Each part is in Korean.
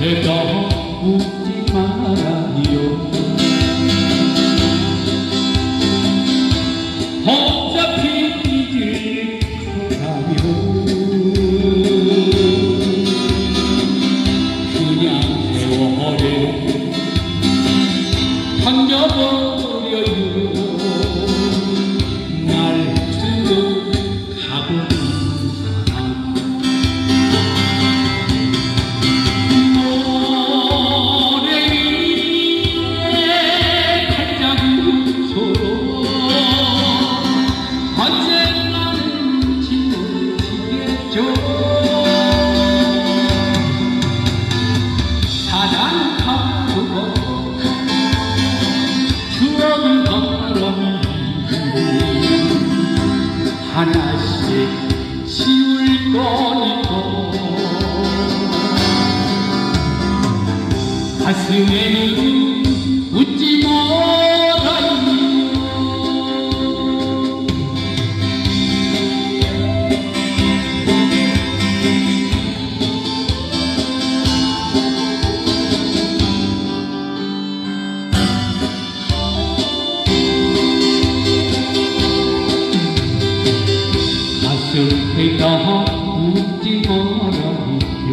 내가 웃지 말아요. 혼자 피지를 거라요. 그냥 세월에 한여번 가슴에는 웃지 못하니 가슴에 다 웃지 말아요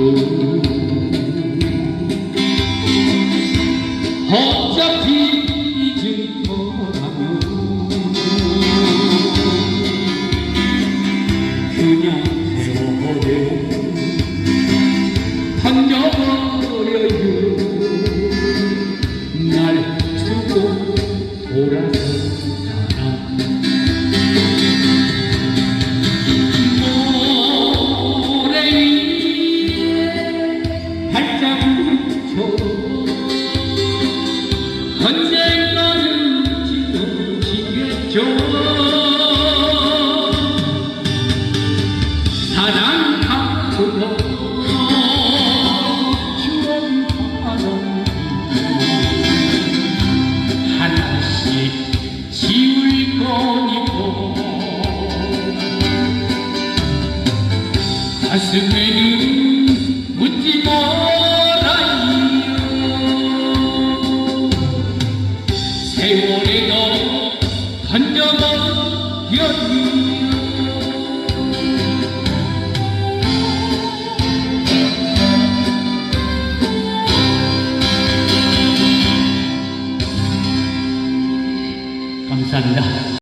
가슴에는 묻지 말아요 세월에도 던져버려요 감사합니다.